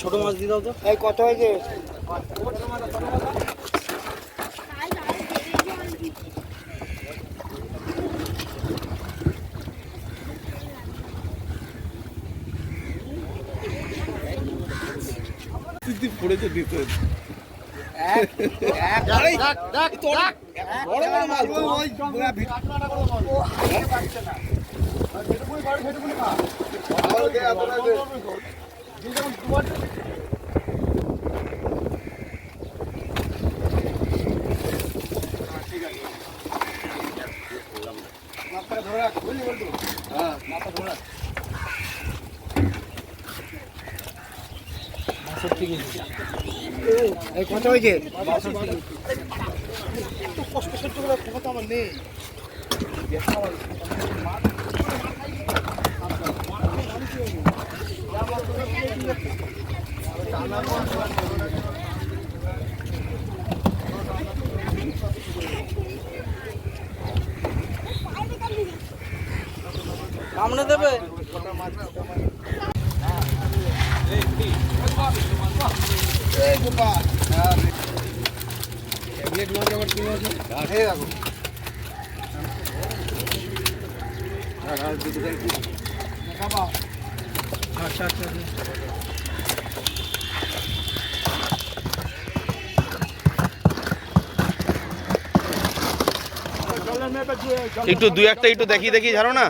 ছোট মাছ দিয়ে দাও তো। এই কত হয়েছে? তুই পড়েছে দিতে এই কত হয়েছে? কষ্ট সহ্য করার ক্ষমতা আমার নেই সামনে দেবে আচ্ছা আচ্ছা একটু দুই একটা একটু দেখি দেখি ঝাড়ো না।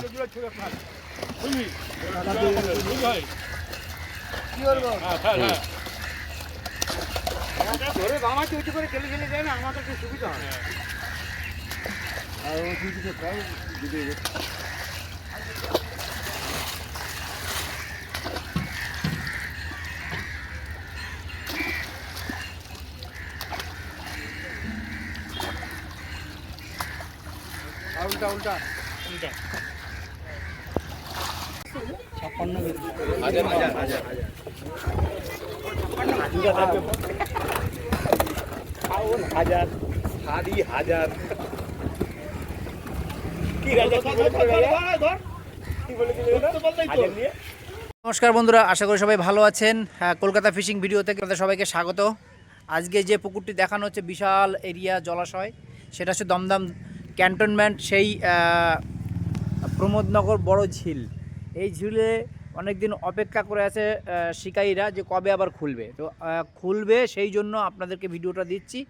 আমাদের সুবিধা হয় উল্টা। উল্টা ছাপ্পান্ন হাজার সাড়ি হাজার। নমস্কার বন্ধুরা আশা করি সবাই ভালো আছেন। হ্যাঁ কলকাতা ফিশিং ভিডিও থেকে আপনাদের সবাইকে স্বাগত। আজকে যে পুকুরটি দেখানো হচ্ছে বিশাল এরিয়া জলাশয় সেটা হচ্ছে দমদম ক্যান্টনমেন্ট সেই প্রমোদনগর বড় ঝিল। এই ঝিলে অনেক দিন অপেক্ষা করে আছে শিকারীরা যে কবে আবার খুলবে। তো খুলবে সেই জন্য আপনাদেরকে ভিডিওটা দিচ্ছি।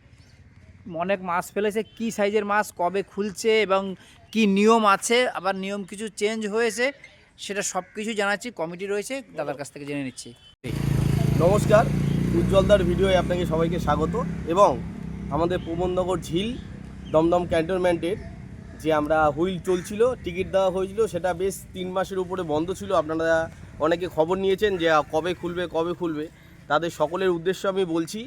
অনেক মাছ ফেলেছে, কি সাইজের মাছ, কবে খুলছে এবং কি নিয়ম আছে, আবার নিয়ম কিছু চেঞ্জ হয়েছে, সেটা সব কিছু জানাচ্ছি, কমিটি রয়েছে, দাদার কাছ থেকে জেনে নিচ্ছি। নমস্কার, উজ্জ্বলদার ভিডিওয়ে আপনাকে সবাইকে স্বাগত। এবং আমাদের প্রবন্ধনগর ঝিল দমদম ক্যান্টনমেন্টের যে আমরা হুইল চলছিল টিকিট দেওয়া হয়েছিল সেটা বেশ তিন মাসের উপরে বন্ধ ছিল। আপনারা অনেকে খবর নিয়েছেন যে কবে খুলবে কবে খুলবে। তাদের সকলের উদ্দেশ্য আমি বলছি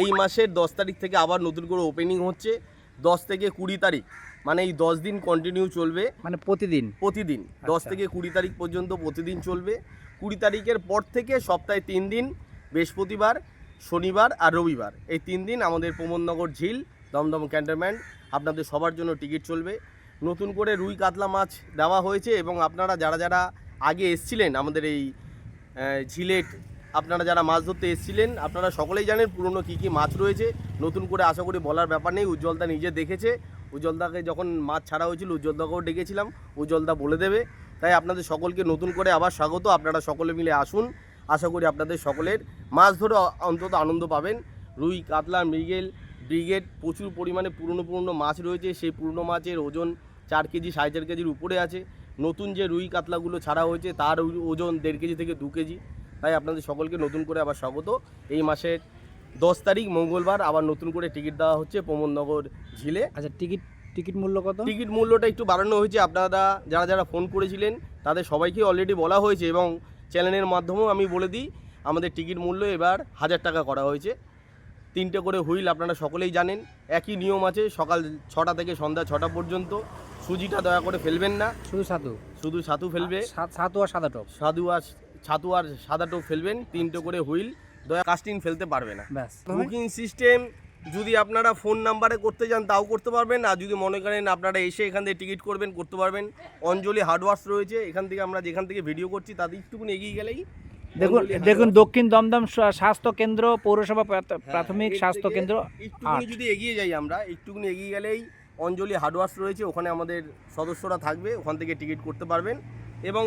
এই মাসের দশ তারিখ থেকে আবার নতুন করে ওপেনিং হচ্ছে। দশ থেকে কুড়ি তারিখ মানে এই দশ দিন কন্টিনিউ চলবে। মানে প্রতিদিন? প্রতিদিন দশ আচ্ছা। থেকে কুড়ি তারিখ পর্যন্ত প্রতিদিন চলবে। কুড়ি তারিখের পর থেকে সপ্তাহে তিন দিন বৃহস্পতিবার শনিবার আর রবিবার। এই তিন দিন আমাদের প্রমোদনগর ঝিল দমদম ক্যান্টনমেন্ট। আপনাদের সবার জন্য টিকিট চলবে। নতুন করে রুই কাতলা মাছ দেওয়া হয়েছে এবং আপনারা যারা যারা আগে এসছিলেন আমাদের এই ঝিলেট, আপনারা যারা মাছ ধরতে এসেছিলেন, আপনারা সকলেই জানেন পুরনো কী কী মাছ রয়েছে। নতুন করে আশা করি বলার ব্যাপার নেই, উজ্জ্বলদা নিজে দেখেছে। উজ্জ্বলদাকে যখন মাছ ছাড়া হয়েছিল, উজ্জ্বলদাকেও ডেকেছিলাম, উজ্জ্বলদা বলে দেবে। তাই আপনাদের সকলকে নতুন করে আবার স্বাগত। আপনারা সকলে মিলে আসুন। আশা করি আপনাদের সকলের মাছ ধরে অন্তত আনন্দ পাবেন। রুই, কাতলা, মৃগেল ব্রিগেড প্রচুর পরিমাণে পুরনো পুরনো মাছ রয়েছে সেই পুরনো মাছের ওজন চার কেজি সাড়ে চার কেজির উপরে আছে। নতুন যে রুই কাতলাগুলো ছাড়া হয়েছে তার ওজন দেড় কেজি থেকে দু কেজি। তাই আপনাদের সকলকে নতুন করে আবার স্বাগত। এই মাসের দশ তারিখ মঙ্গলবার আবার নতুন করে টিকিট দেওয়া হচ্ছে প্রমোদনগর ঝিলে। আচ্ছা টিকিট টিকিট মূল্য কত? টিকিট মূল্যটা একটু বাড়ানো হয়েছে। আপনারা যারা যারা ফোন করেছিলেন তাদের সবাইকে অলরেডি বলা হয়েছে এবং চ্যানেলের মাধ্যমেও আমি বলে দিই আমাদের টিকিট মূল্য এবার হাজার টাকা করা হয়েছে। তিনটে করে হুইল আপনারা সকলেই জানেন। একই নিয়ম আছে সকাল ছটা থেকে সন্ধ্যা ছটা পর্যন্ত। সুজিটা দয়া করে ফেলবেন না। শুধু সাধু শুধু ছাতু ফেলবে। সাতু আর সাদা টপ। সাধু আর ছাতু আর সাদা টপ ফেলবেন তিনটে করে হুইল। দয়া কাস্টিং ফেলতে পারবে না। ব্যাস। বুকিং সিস্টেম যদি আপনারা ফোন নাম্বারে করতে চান তাও করতে পারবেন। আর যদি মনে করেন আপনারা এসে এখান থেকে টিকিট করবেন করতে পারবেন। অঞ্জলি হার্ডওয়ার্স রয়েছে এখান থেকে আমরা যেখান থেকে ভিডিও করছি তাতে একটুকুনি এগিয়ে গেলেই দেখুন দেখুন দক্ষিণ দমদম স্বা- স্বাস্থ্য কেন্দ্র পৌরসভা হ্যাঁ, প্রাথমিক স্বাস্থ্য কেন্দ্র একটুখানি যদি এগিয়ে যাই আমরা একটুখানি এগিয়ে গেলেই অঞ্জলি হার্ডওয়ার্স রয়েছে ওখানে আমাদের সদস্যরা থাকবে ওখান থেকে টিকিট করতে পারবেন। এবং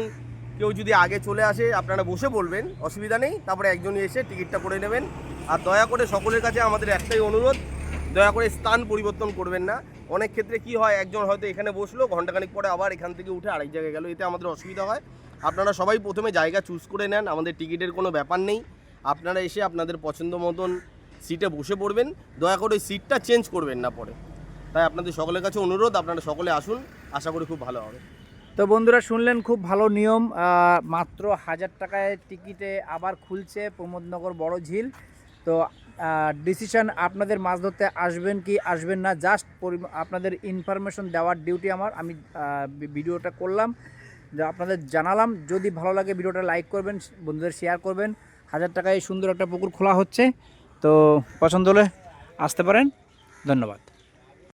কেউ যদি আগে চলে আসে আপনারা বসে বলবেন অসুবিধা নেই তারপরে একজনই এসে টিকিটটা করে নেবেন। আর দয়া করে সকলের কাছে আমাদের একটাই অনুরোধ দয়া করে স্থান পরিবর্তন করবেন না। অনেক ক্ষেত্রে কি হয় একজন হয়তো এখানে বসল ঘন্টাখানিক পরে আবার এখান থেকে উঠে আরেক জায়গায় গেল এতে আমাদের অসুবিধা হয়। আপনারা সবাই প্রথমে জায়গা চুজ করে নেন, আমাদের টিকিটের কোনো ব্যাপার নেই। আপনারা এসে আপনাদের পছন্দ মতন সিটে বসে পড়বেন। দয়া করে ওই সিটটা চেঞ্জ করবেন না পরে। তাই আপনাদের সকলের কাছে অনুরোধ, আপনারা সকলে আসুন, আশা করি খুব ভালো হবে। তো বন্ধুরা, শুনলেন খুব ভালো নিয়ম মাত্র হাজার টাকায় টিকিটে আবার খুলছে প্রমোদনগর বড় ঝিল। তো ডিসিশন আপনাদের মাছ ধরতে আসবেন কি আসবেন না জাস্ট আপনাদের ইনফরমেশন দেওয়ার ডিউটি আমার। আমি ভিডিওটা করলাম। যা আপনাদের জানালাম। যদি ভালো লাগে ভিডিওটা লাইক করবেন, বন্ধুদের শেয়ার করবেন। হাজার টাকায় সুন্দর একটা পুকুর খোলা হচ্ছে। তো পছন্দ হলে আসতে পারেন। ধন্যবাদ।